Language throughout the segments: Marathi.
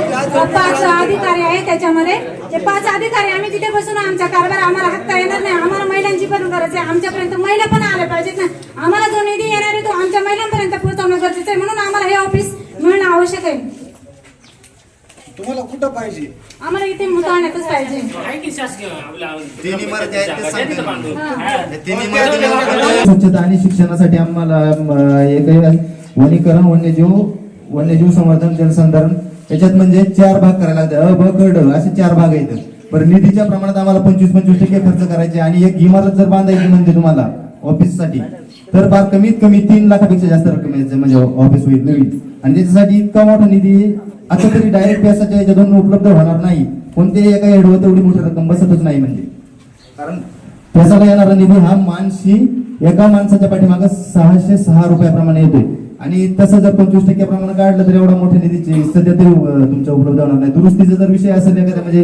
पाच अधिकारी आहेत त्याच्यामध्ये. ते पाच अधिकारी आम्ही तिथे बसून आमचा कारभार आम्हाला हाकता येणार नाही. आम्हाला महिलांची पण गरज आहे. आमच्यापर्यंत महिला पण आल्या पाहिजेत ना. आम्हाला जो निधी येणार आहे तो आमच्या महिलांपर्यंत पोहोचवणं गरजेचं आहे. म्हणून आम्हाला हे ऑफिस मिळणं आवश्यक आहे. तुम्हाला कुठं पाहिजे? आम्हाला इथे पाहिजे. आहे स्वच्छता आणि शिक्षणासाठी आम्हाला एक वनीकरण वन्यजीव वन्यजीव संवर्धन जलसंधारण याच्यात म्हणजे चार भाग करायला लागतात अ ब क ड असे चार भाग आहेत. बरं निधीच्या प्रमाणात आम्हाला पंचवीस पंचवीस टक्के खर्च करायचे आणि एक इमारत जर बांधायची म्हणते तुम्हाला ऑफिससाठी तर फार कमीत कमी तीन लाखापेक्षा जास्त रक्कम यायचं म्हणजे ऑफिस होईल नवीन. आणि त्याच्यासाठी इतका मोठा निधी आता तरी डायरेक्ट पैसाच्या याच्यातून उपलब्ध होणार नाही. कोणत्याही एका हेडवर तेवढी मोठी रक्कम बसतच नाही म्हणजे कारण त्याचा येणारा निधी हा मानशी एका माणसाच्या पाठीमागे सहाशे सहा रुपयाप्रमाणे येतोय. आणि तसं जर पंचवीस टक्के प्रमाण काढलं तर एवढा मोठ्या निधीची सध्या तरी तुमच्या उपलब्ध होणार नाही. दुरुस्तीचा जर विषय असेल एखाद्या म्हणजे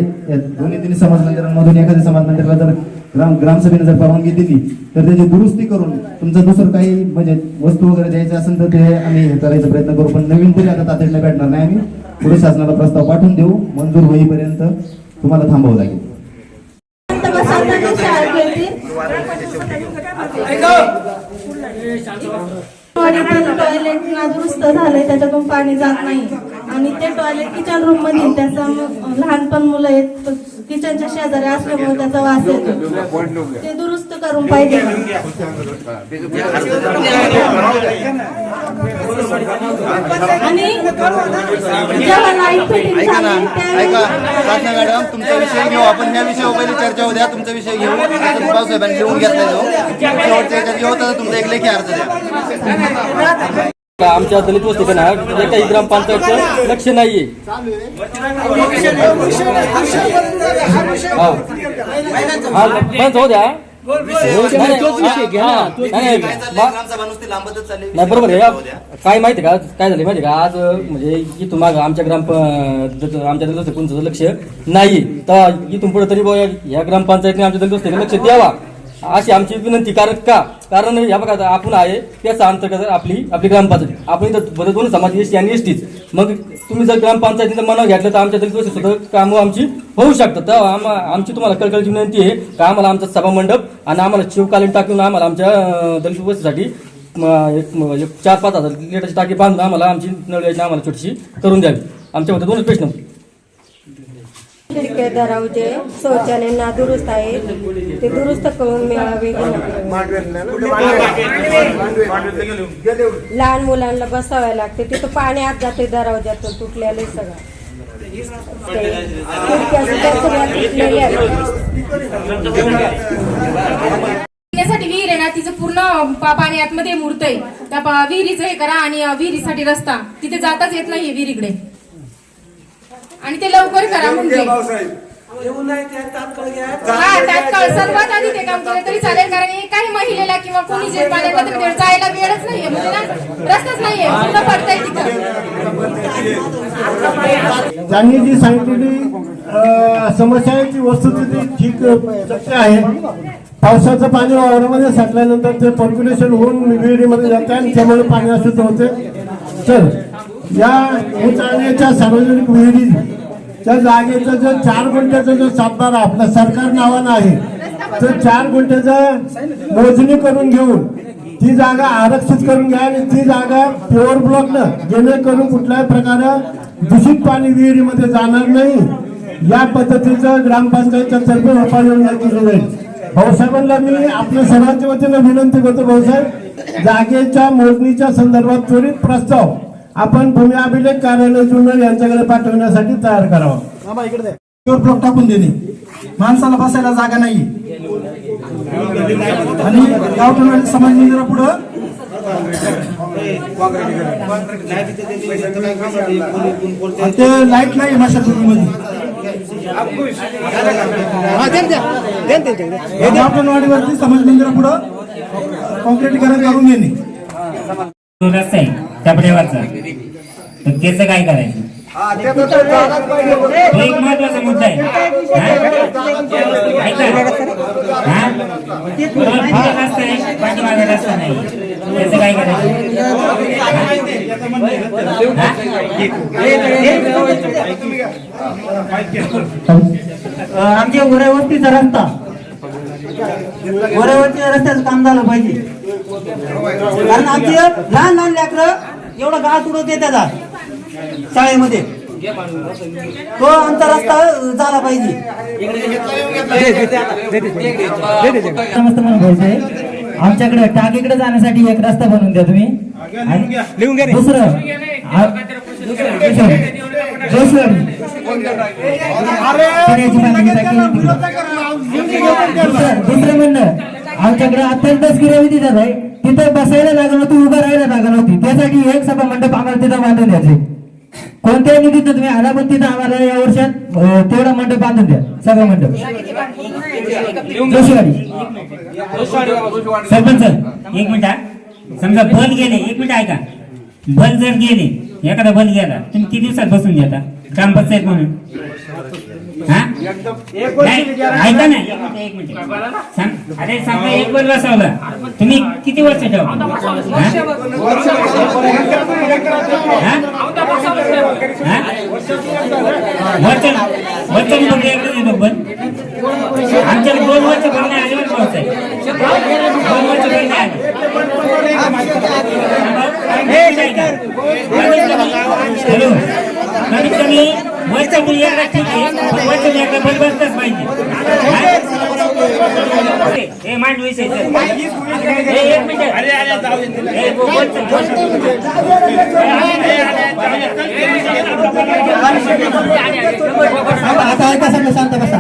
दोन्ही तिन्ही समाज मंदिरांमधून एखाद्या समाज मंदिराला जर ग्राम ग्रामसभेने जर परवानगी दिली तर त्याची दुरुस्ती करून तुमचं दुसरं काही म्हणजे वस्तू वगैरे द्यायचं असेल तर ते आम्ही हे करायचा प्रयत्न करू. पण नवीन तरी आता तातडीला भेटणार नाही आम्ही. पुढे शासनाला प्रस्ताव पाठवून देऊ. मंजूर होईपर्यंत तुम्हाला थांबावं लागेल. टॉयलेट दुरुस्त झालंय त्याच्यातून पाणी जात नाही. आणि ते टॉयलेट किचन रूममध्ये त्याचा लहानपण मुलं आहेत किचनच्या शेजारी असल्यामुळे त्याचा वास येतो. ते दुरुस्त करून पाहिजे. आणि जेव्हा लाइट फिटिंग ऐका ना झाली ऐका. त्यावेळी साधना मॅडम तुमचा विषय घेऊ. आपण ह्या विषयावर पहिले चर्चा होऊ द्या तुमचा विषय घेऊ. आता बाबासाहेबांनी लिहून घेतलाय तो. शेवटच्या याच्यात घेऊ तर तुमचा एक लेखी अर्ज द्या. आमच्या दलित वस्तीकडे ना एकाही ग्रामपंचायतचं लक्ष नाहीये. हो. हा. बंद होऊ द्या. नाही, काय बरोबर आहे. काय माहिती का? काय झालं माहिती का? आज म्हणजे इथून माग आमच्या ग्राम आमच्या दलित कोणतं लक्ष नाही तर इथून पुढे तरी या ग्रामपंचायतीने आमच्या दलित लक्ष द्यावा. अशी आमची विनंती कारण का? कारण या बघा आता आपण आहे त्याचा अंतर्गत आपली आपली ग्रामपंचायत आपण इथं बरं दोन समाज एसटी आणि एसटीच मग तुम्ही जर ग्रामपंचायतीचं मनाव घेतलं तर आमच्या दलित सुद्धा कामं आमची होऊ शकतात. तर आम आमची तुम्हाला कळकळची विनंती आहे का आम्हाला आमचा सभा मंडप आणि आम्हाला शिवकालीन टाकून आम्हाला आमच्या दलित वस्तीसाठी एक एक चार पाच हजार लिटरची टाकी बांधून आम्हाला आमची नळ योजना आम्हाला छोटीशी करून द्यावी. आमच्यामध्ये दोनच प्रश्न खिडक्या दरावजे शौचालय ना दुरुस्त आहे. ते दुरुस्त करून मिळावे. लहान मुलांना बसावे लागते. तिथं पाणी आत जाते दरावजात तुटलेलं सगळं. ते विहीर आहे ना तिचं पूर्ण पा- पाणी आतमध्ये मुरतंय. त्या पा- विहिरीचं हे करा आणि विहिरीसाठी रस्ता. तिथे जाताच येत नाहीये विहिरीकडे आणि ते लवकर करा म्हणजे. हा तात्काळ सर्वात आधी ते काम केलं तरी चालेल कारण हे काही महिलेला किंवा कोणी जे पाण्यात तर जायला वेळच नाहीये म्हणजे ना रस्ताच नाहीये पूर्ण पडतंय तिथं. त्यांनी जी सांगितलेली समस्या आहे ती वस्तुस्थिती ठीक सत्य आहे पावसाचं पाणी वावरामध्ये साठल्यानंतर ते पर्क्युलेशन होऊन विहिरीमध्ये जाते आणि त्यामुळे पाणी अशुद्ध होते तर या उचाळण्याच्या सार्वजनिक विहिरी त्या जागेचा जो चार गुंठ्याचा जो सापणारा आपला सरकार नावानं आहे तर चार गुंठ्याचा मोजणी करून घेऊन ती जागा आरक्षित करून घ्या आणि ती जागा प्युअर ब्लॉकनं जेणेकरून कुठल्याही प्रकारे दूषित पाणी विहिरीमध्ये जाणार नाही. या पद्धतीचं ग्रामपंचायतच्या तर्फे उपाययोजना केली जाईल. भाऊसाहेबांना मी आपल्या सर्वांच्या वतीनं विनंती करतो भाऊसाहेब जागेच्या मोजणीच्या संदर्भात त्वरित प्रस्ताव आपण भूमी अभिलेख कार्यालय जुन्नर यांच्याकडे पाठवण्यासाठी तयार करावा. प्युअर ब्लॉक टाकून देणे. माणसाला बसायला जागा नाही. आणि गावठण समाज मंदिरा पुढं. आणि ते लाइट नाही मध्ये गावठणवाडीवरती समाज मंदिरा पुढं. कॉन्क्रीटीकरण करून घेणे आहे कपड्यावरचा तर त्याचं काय करायचं? तो एक महत्त्वाचा मुद्दा आहे. हा? हा? आहे पाठीमागे रस्ता नाही. त्याचं काय करायचं? आमच्या गोऱ्यावरतीचा रस्ता. गोऱ्यावरतीच्या रस्त्याचं काम झालं पाहिजे. कारण आमचे लहान लहान लेकरं एवढं गाळ तुडत येतात शाळेमध्ये. तो आमचा रस्ता झाला पाहिजे. आमच्याकडे टाकीकडे जाण्यासाठी एक रस्ता बनवून द्या तुम्ही. दुसरं दुसरं, आहे म्हणणं आमच्याकडे अत्यंत क्रियाविधी झालाय तिथे बसायला जागा नव्हती उभं राहायला जागा नव्हती. त्यासाठी एक सभा मंडप आम्हाला तिथं बांधून द्यायचे. कोणत्याही निधीत तुम्ही आला पण तिथं आम्हाला या वर्षात तेवढा मंडप बांधून द्या. सगळं मंडप. जोशीवाडी. सरपंच एक मिनिट समजा बल गेले एक मिनिट ऐका. बल जर गेले एखादा बल गेला तुम्ही किती दिवसात बसून घेता? ग्रामपंचायत म्हणून. हा? नाही, ऐका ना. एक मिनिट, एक मिनिट. सांग. अरे समजा एक बल बसवला तुम्ही किती वर्ष ठेवा हा? हा? हा? वचन वचन देतो पण आमच्याकडे दोन वर्ष आले बरं पाऊस आहे दोन वर्ष नाही आले. हॅलो. कमीत कमी वरच्या मुलगा ठीक आहे. वरच्या लेकरं बरोबरच पाहिजे. हे? मांड विषय एक मिनिट. आता ऐका सगळं शांत बसा.